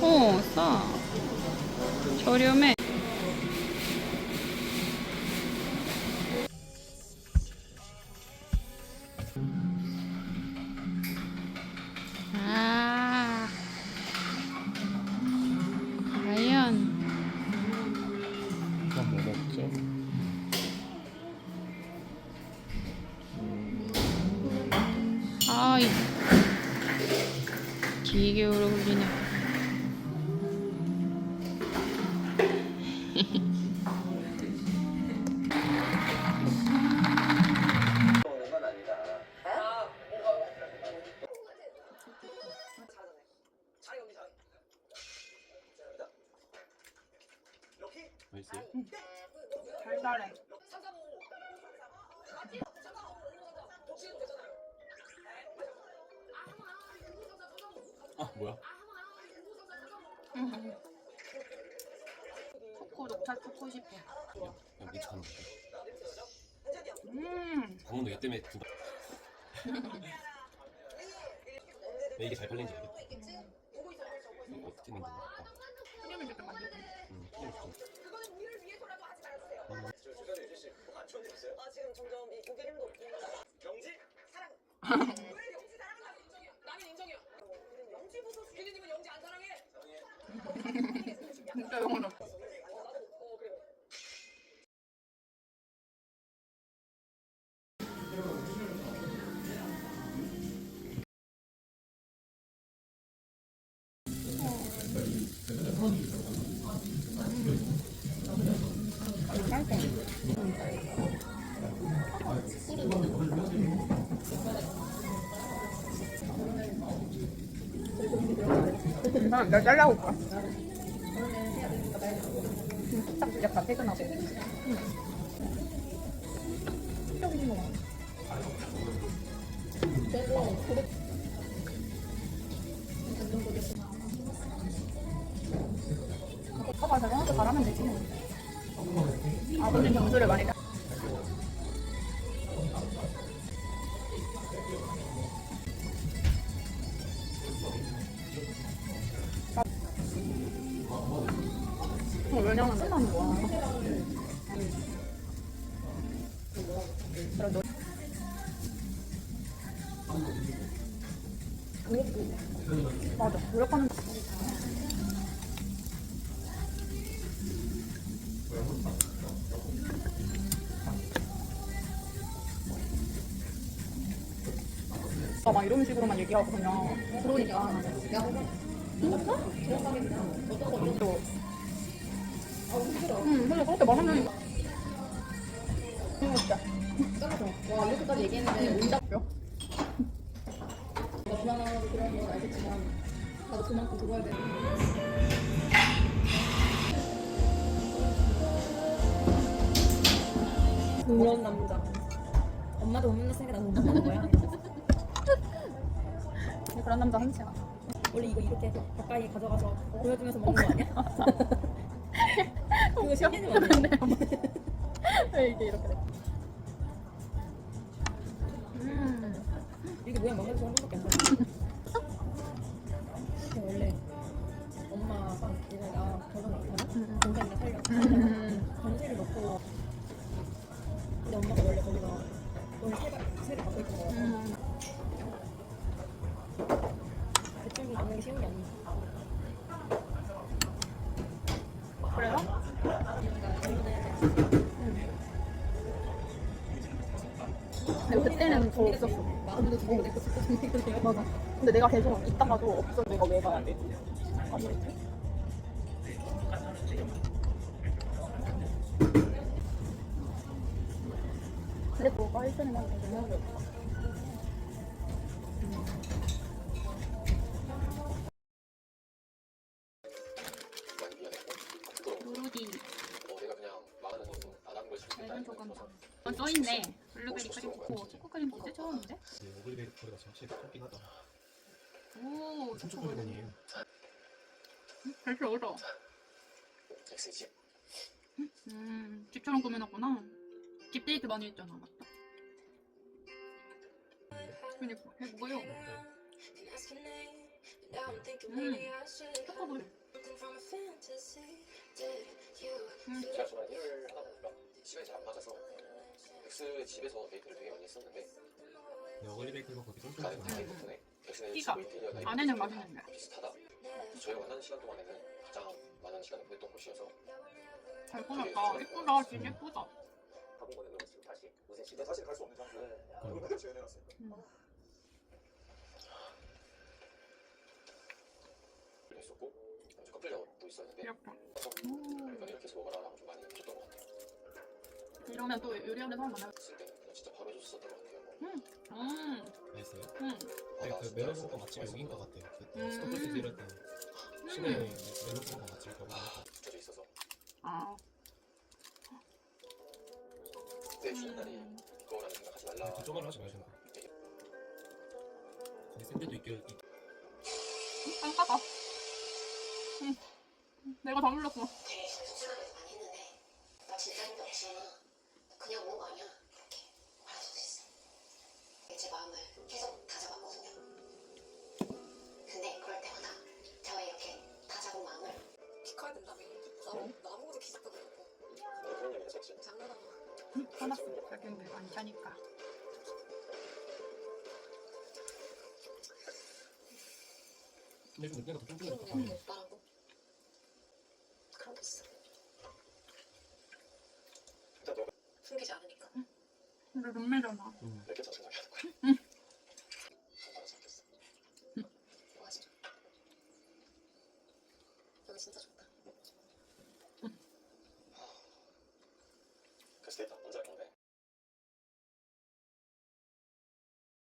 어, 싸. 저렴해. 아. 과연. 뭐 먹죠? 아, 이. 오래 걸리네. 맛있어요? 달달해. 아 뭐야? 초코 녹차 초코 싶어. 야 미쳤네 음. 방금도 얘 때문에 두 번. 왜 이게 잘 팔리는지 알겠다 이거 어떻게 만드는 거야? 크림을 이렇게 만들고. 음, 크림 좀. 아 지금 점점 이 고개 힘도 없고 영지 사랑 왜 영지 사랑한다고 인정이야 나는 인정이야 우리는 영지 보소 유 진짜 영혼 없어. 어 그래 나, 나 잘라올 거야. 딱 약간 퇴근하고. 봐봐, 저거 잘하면 되지. 아버님 점수를 많이 땄. 어, 왜냐면 끝나는 거야. 맞아, 노력하는. 아, 막 이런 식으로만 얘기하고 그냥 그러니까 또 응, 근데 그렇게 말하면 진짜. 와 이렇게까지 얘기했는데 온다. 뼈. 내가 불안하고 그런 건 알겠지만 나도 그만큼 그거야 돼. 그런 남자. 엄마도 못 만났으니까 나못 만나는 거야. 그런 남자 한치야. 원래 이거 이렇게 가까이 가져가서 보여주면서 먹는 거 아니야? 그거 신기해 근데 왜 이게 이렇게 돼? 음. 이게 모양 망가져서 한 번밖에 안 돼. 원래 엄마가 얘네가 결혼 못하면 동생이랑 살려. 음. 전세를 넣고 근데 엄마가 원래 거기가 원래 세를 갖고 있던 거 근데 그때는 더 없었어. 마음도 두고 내고 이러네요. 맞아. 근데 내가 계속 있다가도 없어. 내가 왜 가야 돼? 아무래도. 근데 뭐가 1등이 나는 게 너무 어렵다. 어, 써있네. 블루베리 크림 코코, 초코 크림 코코 처음인데? 근데 오글베리 거리가 확실히 좋긴 하다 오, 초코 3,900원이에요 잘 먹어. 엑스지 음, 집처럼 꾸며놨구나. 집 데이트 많이 했잖아, 맞다. 그니까, 해보고요. 초코볼. 제 시간이 잘 안 맞아서 엑스의 집에서 데이트를 되게 많이 했었는데 어글리 베이크가 거기 가는 타임 덕분에 엑스의 키가 집을 데려다 안에는 맛있는데. 비슷하다. 저희가 만나는 시간 동안에는 가장 많은 시간을 보냈던 곳이어서 잘 꾸몄다. 예쁘다. 진짜 예쁘다. 가본 거는 지금 다시 무슨 시대 사실 갈 수 없는 장소에 그걸 맨날 재현해놨으니까 했었고 이제 커플 작업도 있었는데 귀엽다. 그러니까 이렇게 해서 먹어라라고 좀 많이 해줬던 것 같아요. 이러면 또 요리하는 사람 많아요. 그냥 진짜 바로 해줬었던 것 같아요. 뭐. 음. 맛있어요. 음. 아, 네, 나 그 진짜 메론 진짜 볶음 맛집. 여기인 것 같아요. 그때 음. 스토플스 이럴 때 시내에 메론 볶음 맛집 붙여져 있어서 아. 내 쉬는 날이 음. 생각하지 말라. 그쪽으로 하지 마시는 거. 거기 샌드도 있길 있- 안 까다. 응. 내가 다 눌렀어. 되게 속상하게 많이 했는데 나 진짜 힘도 없지만 그냥 오는 거 아니야? 그렇게 말할 수 있어 제 마음을 계속 다잡았거든요 근데 그럴 때마다 제가 이렇게 다잡은 마음을 키 커야 된다며. 나무 그러고. 너 그런 얘기 했었지. 장난하고. 화났어. 자기는 많이 자니까. 근데 좀 느끼가 더 뚱뚱해. 그런 거 오빠라고. 그런 게 있어. 일단 너가 숨기지 않으니까. 근데 룸메잖아. 이렇게 자신감이 하는 거야. 응.